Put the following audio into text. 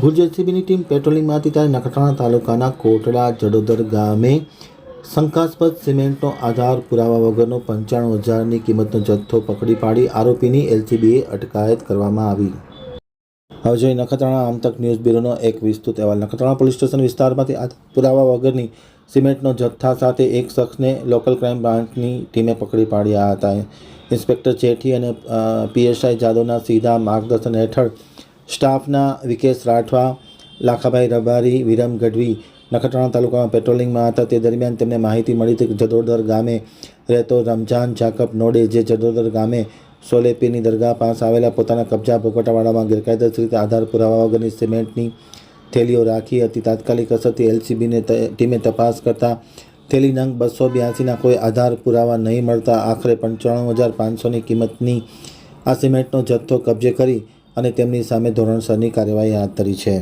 Bhuj એલસીબીની team પેટ્રોલિંગમાં ત્યારે નખત્રાણા તાલુકાના કોટડા જડોદર ગામે શંકાસ્પદ સિમેન્ટનો આધાર પુરાવા વગરનો પંચાણું હજારની કિંમતનો જથ્થો પકડી પાડી આરોપીની એલસીબીએ અટકાયત કરવામાં આવી. હવે જોઈએ નખત્રાણા આમતક ન્યૂઝ બ્યુરોનો એક વિસ્તૃત અહેવાલ. નખત્રાણા પોલીસ સ્ટેશન વિસ્તારમાંથી આ પુરાવા વગરની સિમેન્ટનો જથ્થા સાથે એક શખ્સને લોકલ ક્રાઇમ બ્રાન્ચની ટીમે પકડી પાડ્યા હતા. ઇન્સ્પેક્ટર ચેઠી અને પીએસઆઈ જાદવના સીધા માર્ગદર્શન હેઠળ સ્ટાફના વિકેશ રાઠવા, લાખાભાઈ રબારી, વિરમ ગઢવી, નખત્રાણા તાલુકામાં પેટ્રોલિંગમાં હતા. તે દરમિયાન તેમને માહિતી મળી હતી કે જડોદર ગામે રહેતો રમઝાન જાકબ નોડે, જે જડોદર ગામે સોલેપીની દરગાહ પાસે આવેલા પોતાના કબજા ભોગવટાવાળામાં ગેરકાયદેસર રીતે આધાર પુરાવા વગરની સિમેન્ટની થેલીઓ રાખી હતી. તાત્કાલિક અસરથી એલસીબીને ટીમે તપાસ કરતા થેલી નંગ બસો બ્યાસીના કોઈ આધાર પુરાવા નહીં મળતા આખરે પંચાણું હજાર પાંચસોની કિંમતની આ સિમેન્ટનો જથ્થો કબજે કરી અને તેમની સામે ધોરણસરની કાર્યવાહી હાથ ધરી છે.